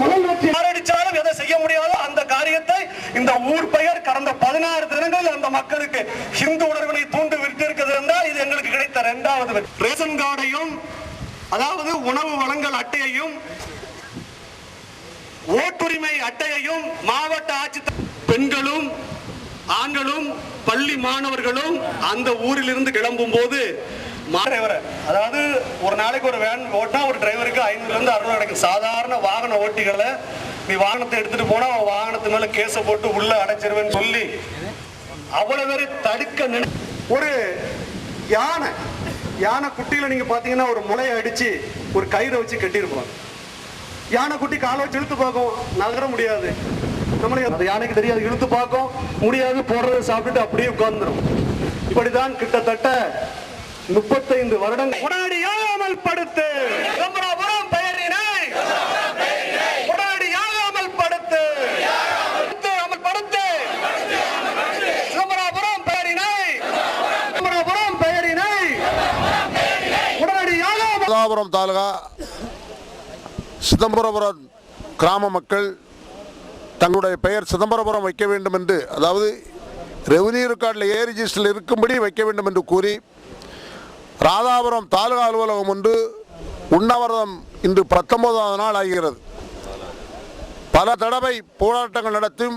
முதல் எதை செய்ய முடியாதோ அந்த காரியத்தை இந்த ஊர் பெயர் கடந்த பதினாறு தினங்கள் அந்த மக்களுக்கு ஹிந்து உணர்வினை தூண்டு விட்டிருக்கிறது என்றால் இது எங்களுக்கு கிடைத்த இரண்டாவது ரேஷன் கார்டையும் அதாவது உணவு வழங்கல் அட்டையையும் ஓட்டுரிமை அட்டையையும் மாவட்ட ஆட்சி பெண்களும் ஆண்களும் பள்ளி மாணவர்களும் அந்த ஊரிலிருந்து கிளம்பும் போது டிரைவர் அதாவது ஒரு நாளைக்கு ஒரு வேன் ஓட்டினா ஒரு டிரைவருக்கு ஐநூறுலேருந்து அறுநூறு கிடைக்கும். சாதாரண வாகன ஓட்டிகளை நீ வாகனத்தை எடுத்துகிட்டு போனால் அவன் வாகனத்து மேலே கேஸை போட்டு உள்ளே அடைச்சிருவேன்னு சொல்லி அவ்வளோ பேரை தடுக்க நினை ஒரு யானை. யானை குட்டியில் நீங்கள் பார்த்தீங்கன்னா ஒரு முளையை அடித்து ஒரு கயிறை வச்சு கட்டியிருப்பாங்க யானை குட்டி காலை வச்சு இழுத்து பார்க்கும். நகர முடியாது. நம்மளுக்கு அந்த யானைக்கு தெரியாது. இழுத்து பார்க்கும். முடியாது. போடுறது சாப்பிட்டுட்டு அப்படியே உட்காந்துரும் இப்படிதான் கிட்டத்தட்ட முப்பத்தைந்து வருடங்கள். உடனடியாமல் படுத்து சிதம்பரபுரம் பெயரினை. உடனடியாமல் படுத்து அமல்படுத்து சிதம்பரபுரம் பெயரினை. சிதம்பரபுரம் பெயரினை. உடனடியாக ராதாபுரம் தாலுகா சிதம்பரபுரம் கிராம மக்கள் தங்களுடைய பெயர் சிதம்பரபுரம் வைக்க வேண்டும் என்று அதாவது ரெவன்யூ ரெக்கார்டில் ஏ ரிஜிஸ்டரில் இருக்கும்படி வைக்க வேண்டும் என்று கூறி ராதாபுரம் தாலுகா அலுவலகம் ஒன்று உண்ணாவிரதம் இன்று பத்தொன்பதாவது நாள் ஆகிறது. பல தடவை போராட்டங்கள் நடத்தும்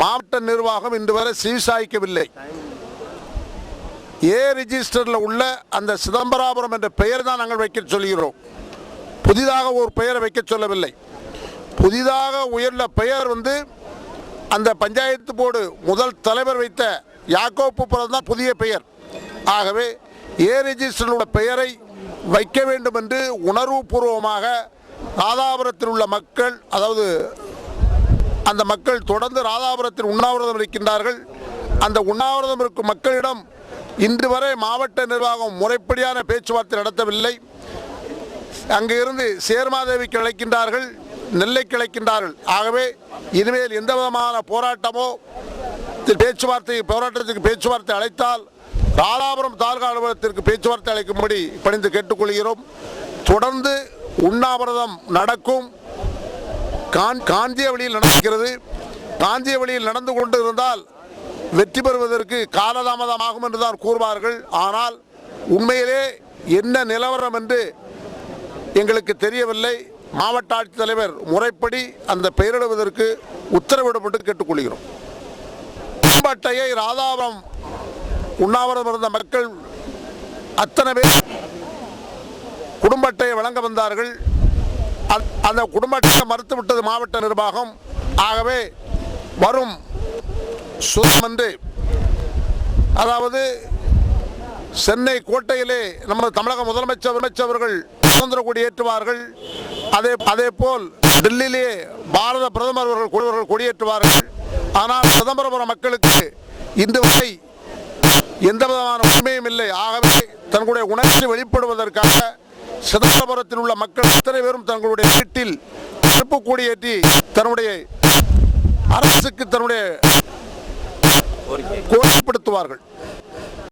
மாவட்ட நிர்வாகம் இன்று வரை சீசாய்க்கவில்லை ஏ ரிஜிஸ்டரில் உள்ள அந்த சிதம்பராபுரம் என்ற பெயர் தான் நாங்கள் வைக்க சொல்கிறோம். புதிதாக ஒரு பெயரை வைக்க சொல்லவில்லை. புதிதாக உயர்ந்த பெயர் வந்து அந்த பஞ்சாயத்து போர்டு முதல் தலைவர் வைத்த யாக்கோப்புப்புறம் தான் புதிய பெயர். ஆகவே ஏ ரிஜிஸ்டரில் பெயரை வைக்க வேண்டும் என்று உணர்வுபூர்வமாக ராதாபுரத்தில் உள்ள மக்கள் அதாவது அந்த மக்கள் தொடர்ந்து ராதாபுரத்தில் உண்ணாவிரதம் இருக்கின்றார்கள். அந்த உண்ணாவிரதம் இருக்கும் மக்களிடம் இன்று வரை மாவட்ட நிர்வாகம் முறைப்படியான பேச்சுவார்த்தை நடத்தவில்லை. அங்கிருந்து சேர்மாதேவிக்கு அழைக்கின்றார்கள் நெல்லைக்கு அழைக்கின்றார்கள். ஆகவே இனிமேல் எந்த விதமான போராட்டமோ பேச்சுவார்த்தை போராட்டத்துக்கு பேச்சுவார்த்தை அழைத்தால் தாராபுரம் தாலுகா அலுவலகத்திற்கு பேச்சுவார்த்தை அளிக்கும்படி பணிந்து கேட்டுக்கொள்கிறோம். தொடர்ந்து உண்ணாவிரதம் நடக்கும். கான் காந்திய வழியில் நடக்கிறது காந்திய வழியில் நடந்து கொண்டு இருந்தால் வெற்றி பெறுவதற்கு காலதாமதம் ஆகும் என்றுதான் கூறுவார்கள். ஆனால் உண்மையிலே என்ன நிலவரம் என்று எங்களுக்கு தெரியவில்லை. மாவட்ட ஆட்சித்தலைவர் முறைப்படி அந்த பெயரிடுவதற்கு உத்தரவிடப்பட்டு கேட்டுக்கொள்கிறோம். அட்டையை ராதாபுரம் உண்ணாவிரதம் இருந்த மக்கள் அத்தனை பேர் குடும்ப அட்டையை வழங்க வந்தார்கள். அந்த- அந்த குடும்ப அட்டையை மறுத்துவிட்டது மாவட்ட நிர்வாகம். ஆகவே வரும் சுதம் என்று அதாவது சென்னை கோட்டையிலே நமது தமிழக முதலமைச்சர் அமைச்சர்கள் சுதந்திர கொடி ஏற்றுவார்கள். அதே அதே போல் டெல்லியிலேயே பாரத பிரதமர் அவர்கள் கொடியேற்றுவார்கள். ஆனால் சிதம்பரபுரம் மக்களுக்கு இன்று வரை எந்த விதமான உண்மையும் இல்லை. ஆகவே தங்களுடைய உணர்ச்சி வெளிப்படுவதற்காக சிதம்பரத்தில் உள்ள மக்கள் அத்தனை பேரும் தங்களுடைய வீட்டில் சிறப்பு கொடியேற்றி தன்னுடைய அரசுக்கு தன்னுடைய கோஷப்படுத்துவார்கள்